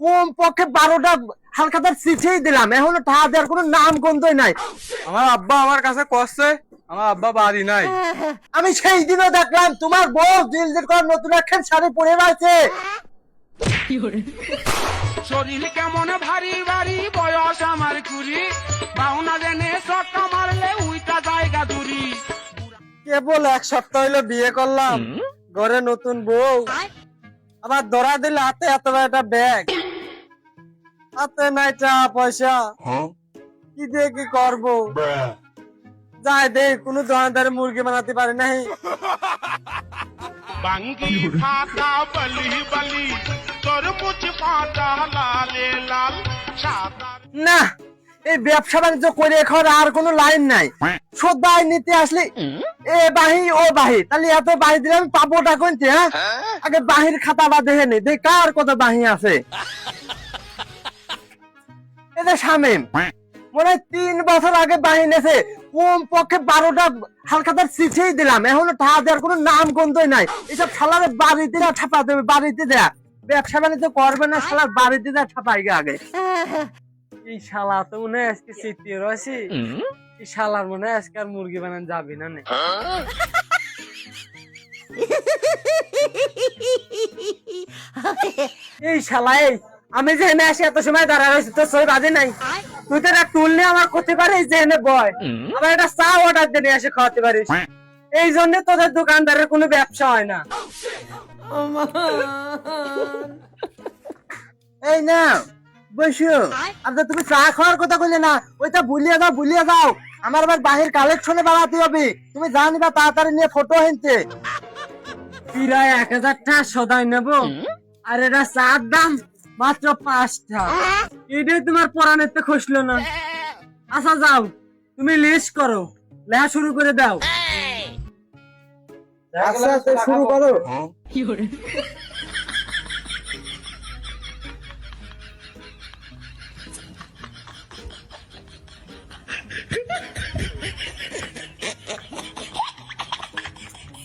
কম পক্ষে বারোটা হালখাতার চিঠিই দিলাম। এখনও টাকা দেওয়ার কোনো নাম গন্ধই নাই। আমার আব্বা আমার কাছে আমার আব্বা বাড়ি নাই। আমি সেই দিনও দেখলাম তোমার বউ দিল দিল করে নতুন একখান শাড়ি পরে আছে শরীর কেমন ভারী ভারী বয়স আমার কুড়ি। বাউনা জেনে সট্টা মারলে উইটা জায়গা দূরি। কেবল এক সপ্তাহ হইল বিয়ে করলাম। ঘরে নতুন বউ। আবার ধরা দিলে হাতে এত বড় একটা ব্যাগ। হাতে নাই টাকা পয়সা। কি দিয়ে কি করব? যাই দে কোনো দোকানদারে মুরগি বানাতে পারে নাই। বাঙ্গি ফাটা বলি বলি ফাটা লালে লাল না এই ব্যবসা বাণিজ্য করে এখন আর কোনো লাইন নাই। সদাই নিতে আসলে এ বাহি ও বাহি। তাহলে এত বাহি দিলে আমি পাবোটা কোনতে হ্যাঁ? আগে বাহির খাতা বা দেখে নি দেখ কার কত বাহি আছে। এটা শামিম মনে হয় তিন বছর আগে বাহিনেছে কম পক্ষে বারোটা হালখাতার চিঠিই দিলাম। এখনও টাকা দেওয়ার কোনো নাম গন্ধই নাই। এসব শালার বাড়িতে না ছাপা দেবে বাড়িতে দেয়া ব্যবসা বাণিজ্য করবে না শালার বাড়িতে দেয়া ছাপাই আগে। এই শালা তো মনে হয় আজকে চিঠি রয়েছে। এই শালার মনে হয় আজকে আর মুরগি বানান যাবি না নে। এই শালা এই। আমি যে এনে আসি এত সময় দাঁড়া রয়েছি তো সই বাজে নাই। তুই তো একটা টুল নিয়ে আমার করতে পারিস যে এনে বয়। আবার একটা চা অর্ডার দিয়ে এসে খাওয়াতে পারিস। এই জন্য তোদের দোকানদারের কোনো ব্যবসা হয় না। এই না বসো। তুমি চা খাওয়ার কথা বললে না ওইটা ভুলিয়ে দাও ভুলিয়ে দাও। আমার আবার বাহির কালেকশনে বাড়াতে হবে। তুমি জানিবা তাড়াতাড়ি নিয়ে ফটো হেনতে। প্রায় এক হাজার টাকা সদাই নেব। আর এটা চার দাম। মাত্র পাঁচটা। এটাই তোমার পরাণের তো খসলো না। আচ্ছা যাও। তুমি লিস্ট করো। লেখা শুরু করে দাও। আচ্ছা শুরু করো?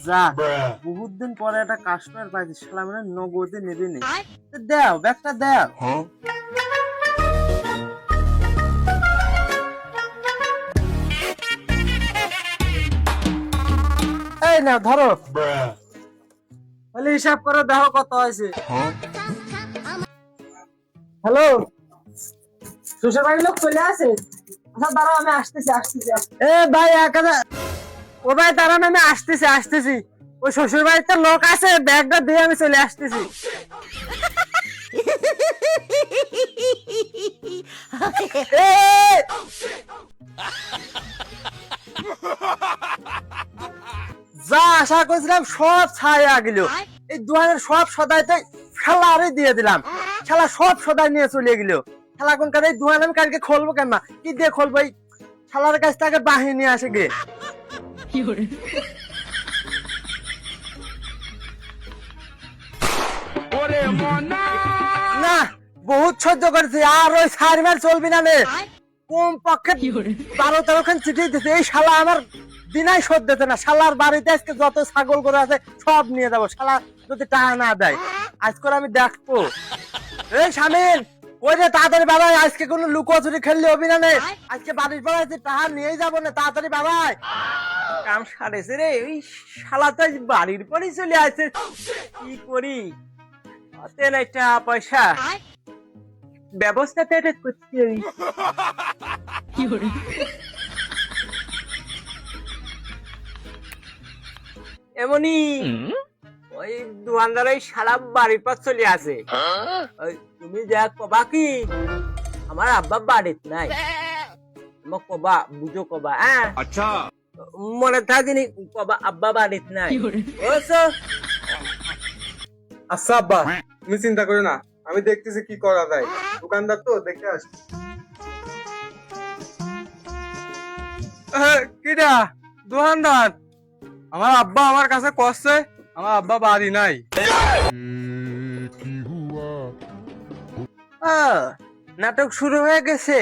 যা। বহুত দিন পরে একটা কাস্টমার পাইছি শালা মানে নগদে নেবে নি। দাও ব্যাগটা দাও। এই না ধরো। তাহলে হিসাব করে দেখো কত হয়েছে। হ্যালো শ্বশুর বাড়ির লোক চলে আসে? আচ্ছা দাঁড়াও আমি আসতেছি আসতেছি। এ ভাই এক হাজার ও ভাই দাঁড়ান, আমি আসতেছি আসতেছি। ওই শ্বশুর বাড়িতে লোক আছে, ব্যাগটা দিয়ে আমি চলে আসতেছি। যা আশা করেছিলাম সব ছায়া গেল। এই দুহানের সব সদাইতে খেলারে দিয়ে দিলাম। খেলা সব সদাই নিয়ে চলে গেল। খেলা কোন কাজে? দুহান আমি কালকে খুলবো কেন কি দিয়ে খুলবো? এই খেলার কাছ থেকে বাহিনী আসে গে। ওরে মনা না বহুত সহ্য করেছি আর ওই সার চলবি না নে। কম পক্ষে বারো তেরো খান চিঠি দিতে এই শালা আমার দিনাই শোধ দিতে না। শালার বাড়িতে আজকে যত ছাগল করে আছে সব নিয়ে যাব। শালা যদি টাকা না দেয় আজ করে আমি দেখব। এই স্বামীর ওই যে তাড়াতাড়ি বাবাই আজকে কোনো লুকোচুরি খেললে হবি না আজকে বাড়ির বেলায় টাকা নিয়েই যাব না তাড়াতাড়ি বাবাই। কাম সারেছে রে ওই শালা তো আজ বাড়ির পরই চলে আসে। কি করি? অতে নাই টাকা পয়সা। ব্যবস্থাটা এটা করছি আমি এমনই ওই দোকানদার ওই সারা বাড়ির পর চলে আসে। ওই তুমি যা কবা কি আমার আব্বা বাড়িত নাই। আমার কবা বুঝো কবা হ্যাঁ? আচ্ছা। মনে থাকিনি আব্বা বাড়িত নাই। আচ্ছা। আব্বা তুমি চিন্তা করো না আমি দেখতেছি কি করা যায়। দোকানদার তো দেখে আস। কিটা দোকানদার? আমার আব্বা আমার কাছে কষছে আমার আব্বা বাড়ি নাই। নাটক শুরু হয়ে গেছে।